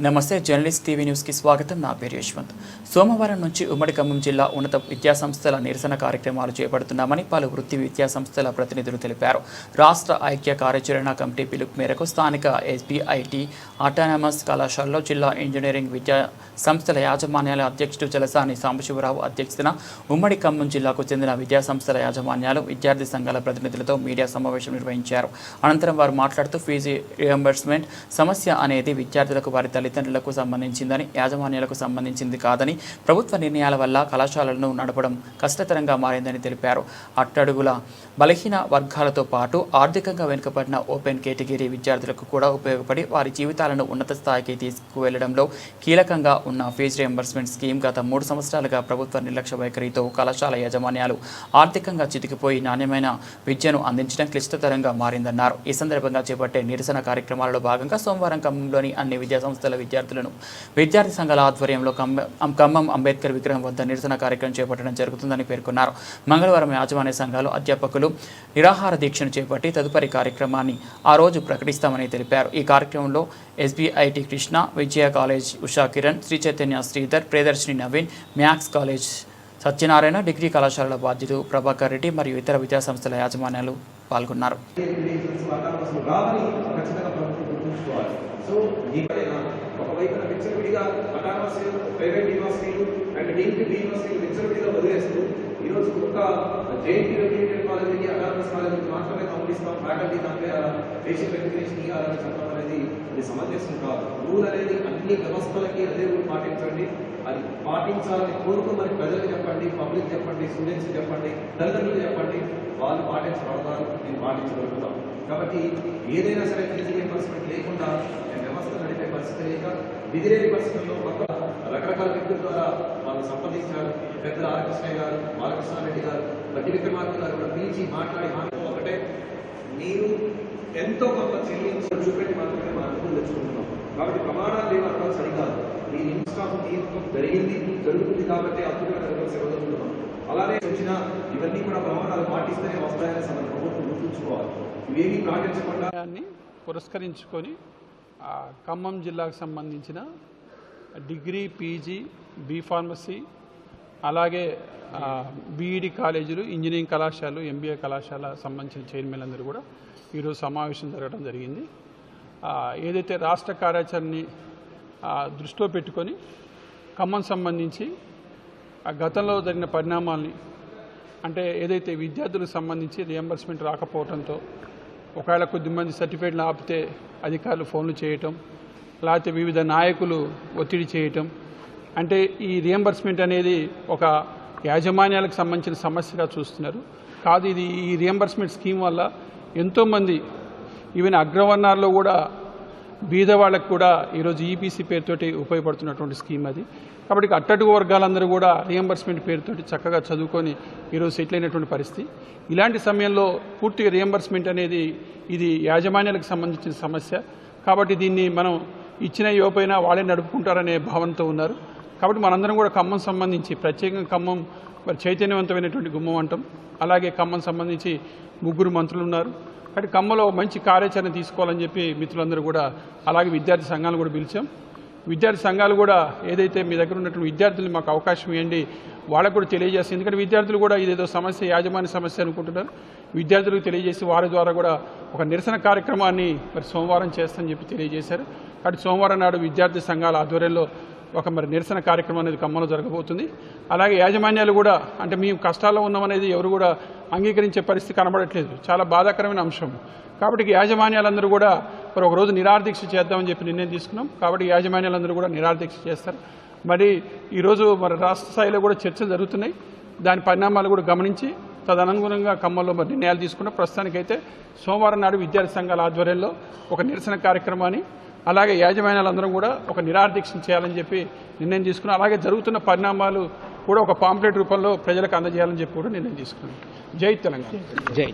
నమస్తే journalist TV న్యూస్కి స్వాగతం. నా పేరు యశ్వంత్. సోమవారం నుంచి ఉమ్మడి ఖమ్మం జిల్లా ఉన్నత విద్యాసంస్థల నిరసన కార్యక్రమాలు చేపడుతున్నామని పలు వృత్తి విద్యాసంస్థల ప్రతినిధులు తెలిపారు. రాష్ట్ర ఐక్య కార్యాచరణ కమిటీ పిలుపు మేరకు స్థానిక ఎస్బీఐటి ఆటానమస్ కళాశాలలో జిల్లా ఇంజనీరింగ్ విద్యా సంస్థల యాజమాన్యాల అధ్యక్షుడు జలసాని సాంబశివరావు అధ్యక్షతన ఉమ్మడి ఖమ్మం జిల్లాకు చెందిన విద్యాసంస్థల యాజమాన్యాలు విద్యార్థి సంఘాల ప్రతినిధులతో మీడియా సమావేశం నిర్వహించారు. అనంతరం వారు మాట్లాడుతూ ఫీజు రియంబర్స్మెంట్ సమస్య అనేది విద్యార్థులకు వారి తల్లిదండ్రులకు సంబంధించిందని యాజమాన్యాలకు సంబంధించింది కాదని ప్రభుత్వ నిర్ణయాల వల్ల కళాశాలలను నడపడం కష్టతరంగా మారిందని తెలిపారు. అట్టడుగుల బలహీన వర్గాలతో పాటు ఆర్థికంగా వెనుకబడిన ఓపెన్ కేటగిరీ విద్యార్థులకు కూడా ఉపయోగపడి వారి జీవితాలను ఉన్నత స్థాయికి తీసుకువెళ్ళడంలో కీలకంగా ఉన్న ఫీజు రియంబర్స్మెంట్ స్కీమ్ గత మూడు సంవత్సరాలుగా ప్రభుత్వ నిర్లక్ష్య వైఖరితో కళాశాల యాజమాన్యాలు ఆర్థికంగా చితికిపోయి నాణ్యమైన విద్యను అందించడం క్లిష్టతరంగా మారిందన్నారు. ఈ సందర్భంగా చేపట్టే నిరసన కార్యక్రమాలలో భాగంగా సోమవారం ఖమ్మంలోని అన్ని విద్యాసంస్థల విద్యార్థులను. విద్యార్థి సంఘాల ఆధ్వర్యంలో ఖమ్మం అంబేద్కర్ విగ్రహం వద్ద నిరసన కార్యక్రమం చేపట్టడం జరుగుతుందని పేర్కొన్నారు. మంగళవారం యాజమాన్య సంఘాలు అధ్యాపకులు నిరాహార దీక్షను చేపట్టి తదుపరి కార్యక్రమాన్ని ఆ రోజు ప్రకటిస్తామని తెలిపారు. ఈ కార్యక్రమంలో SBIT Krishna Vijaya college Usha Kiran Sri Chaitanya Sridhar Priyadarshini Naveen Max college Satyanarayana degree కళాశాలల బాధ్యులు ప్రభాకర్ రెడ్డి మరియు ఇతర విద్యాసంస్థల యాజమాన్యాలు పాల్గొన్నారు. రిలీజన్స్ సో ఎక్కడైనా ఒకవైపున విచ్చలవిడిగా అటానమస్ ప్రైవేట్ యూనివర్సిటీలు అండ్ డీమ్డ్ యూనివర్సిటీలు విచ్చలవిడిగా వదిలేస్తూ ఈరోజు ఒక జేఎన్టీ రెగ్యులేటెడ్ కాలేజీకి అటానమస్ కాలేజీకి మాత్రమే పంపిస్తాం. ఫ్యాకల్టీ దాంట్లో ఫేషియల్ రెగ్యులేషన్ ఇవ్వాలని చెప్పడం అనేది అది సమంజసం కాదు. రూల్ అనేది అన్ని వ్యవస్థలకి అదే రూల్ పాటించండి. అది పాటించాలని కోరుకు మరి ప్రజలకు చెప్పండి పబ్లిక్ చెప్పండి స్టూడెంట్స్ చెప్పండి తల్లిదండ్రులు చెప్పండి. వాళ్ళు పాటించబడతారు నేను పాటించగలుగుతాం కాబట్టి ఏదైనా సరే ఫీజు రియంబర్స్మెంట్ లేకుండా నేను వ్యవస్థ నడిపే పరిస్థితి లేక విధిలేని పరిస్థితుల్లో కొత్త రకరకాల వ్యక్తుల ద్వారా వాళ్ళు సంప్రదించారు. పెద్ద రామకృష్ణయ్య గారు బాలకృష్ణారెడ్డి గారు బట్టి విక్రమార్క గారు కూడా పిలిచి మాట్లాడి మాట ఒకటే మీరు ఎంతో కొంత చెల్లించి చూపెట్టి మాత్రమే మా అర్థం తెచ్చుకుంటున్నాం. కాబట్టి ప్రమాణాలు ఏమర్థం సరికాదు. మీ ఇన్స్టాఫ్ తీర్పు జరిగింది జరుగుతుంది కాబట్టి అద్భుతమైన అలానే వచ్చిన ఇవన్నీ కూడా ప్రమాణాలు పాటిస్తేనే వస్తాయని ప్రభుత్వం గుర్తుంచుకోవాలి. ఇవేమీ పాటించకుండా పురస్కరించుకొని ఖమ్మం జిల్లాకు సంబంధించిన డిగ్రీ పీజీ బీ ఫార్మసీ అలాగే బీఈడి కాలేజీలు ఇంజనీరింగ్ కళాశాలలు ఎంబీఏ కళాశాల సంబంధించిన చైర్మన్ అందరూ కూడా ఈరోజు సమావేశం జరగడం జరిగింది. ఏదైతే రాష్ట్ర కార్యాచరణని దృష్టిలో పెట్టుకొని ఖమ్మం సంబంధించి ఆ గతంలో జరిగిన పరిణామాల్ని అంటే ఏదైతే విద్యార్థులకు సంబంధించి రియంబర్స్మెంట్ రాకపోవడంతో ఒకవేళ కొద్దిమంది సర్టిఫికేట్లు ఆపితే అధికారులు ఫోన్లు చేయటం లేకపోతే వివిధ నాయకులు ఒత్తిడి చేయటం. అంటే ఈ రియంబర్స్మెంట్ అనేది ఒక యాజమాన్యాలకు సంబంధించిన సమస్యగా చూస్తున్నారు. కాదు ఇది ఈ రియంబర్స్మెంట్ స్కీమ్ వల్ల ఎంతోమంది ఈవెన్ అగ్రవర్ణాల్లో కూడా బీద వాళ్ళకు కూడా ఈరోజు ఈపీసీ పేరుతోటి ఉపయోగపడుతున్నటువంటి స్కీమ్ అది. కాబట్టి అట్టడుగు వర్గాలందరూ కూడా రియంబర్స్మెంట్ పేరుతోటి చక్కగా చదువుకొని ఈరోజు సెటిల్ అయినటువంటి పరిస్థితి. ఇలాంటి సమయంలో పూర్తిగా రియంబర్స్మెంట్ అనేది ఇది యాజమాన్యాలకు సంబంధించిన సమస్య. కాబట్టి దీన్ని మనం ఇచ్చిన యువపైన వాళ్ళే నడుపుకుంటారనే భావనతో ఉన్నారు. కాబట్టి మనందరం కూడా ఖమ్మం సంబంధించి ప్రత్యేకంగా ఖమ్మం మరి చైతన్యవంతమైనటువంటి గుమ్మం అంటాం. అలాగే ఖమ్మం సంబంధించి ముగ్గురు మంత్రులు ఉన్నారు. కాబట్టి ఖమ్మంలో మంచి కార్యాచరణ తీసుకోవాలని చెప్పి మిత్రులందరూ కూడా అలాగే విద్యార్థి సంఘాలు కూడా పిలిచాం. విద్యార్థి సంఘాలు కూడా ఏదైతే మీ దగ్గర ఉన్నటువంటి విద్యార్థులు మాకు అవకాశం ఇవ్వండి వాళ్ళకు కూడా తెలియజేస్తుంది ఎందుకంటే విద్యార్థులు కూడా ఇదేదో సమస్య యాజమాన్య సమస్య అనుకుంటున్నారు. విద్యార్థులకు తెలియజేసి వారి ద్వారా కూడా ఒక నిరసన కార్యక్రమాన్ని మరి సోమవారం చేస్తామని చెప్పి తెలియజేశారు. కాబట్టి సోమవారం నాడు విద్యార్థి సంఘాల ఆధ్వర్యంలో ఒక మరి నిరసన కార్యక్రమం అనేది ఖమ్మంలో జరగబోతుంది. అలాగే యాజమాన్యాలు కూడా అంటే మేము కష్టాల్లో ఉన్నామనేది ఎవరు కూడా అంగీకరించే పరిస్థితి కనబడట్లేదు. చాలా బాధాకరమైన అంశం. కాబట్టి యాజమాన్యాలందరూ కూడా మరి ఒక రోజు చేద్దామని చెప్పి నిర్ణయం తీసుకున్నాం. కాబట్టి యాజమాన్యాలందరూ కూడా నిరాదీక్ష చేస్తారు. మరి ఈరోజు మరి రాష్ట్ర స్థాయిలో కూడా చర్చలు జరుగుతున్నాయి. దాని పరిణామాలు కూడా గమనించి తదనుగుణంగా ఖమ్మంలో మరి నిర్ణయాలు తీసుకున్న. ప్రస్తుతానికైతే సోమవారం నాడు విద్యార్థి సంఘాల ఆధ్వర్యంలో ఒక నిరసన కార్యక్రమాన్ని అలాగే యాజమాన్యాలందరం కూడా ఒక నిరాదీక్ష చేయాలని చెప్పి నిర్ణయం తీసుకున్నాం. అలాగే జరుగుతున్న పరిణామాలు కూడా ఒక పాంప్లెట్ రూపంలో ప్రజలకు అందజేయాలని చెప్పి కూడా నిర్ణయం తీసుకున్నాం. జై తెలంగాణ. జై.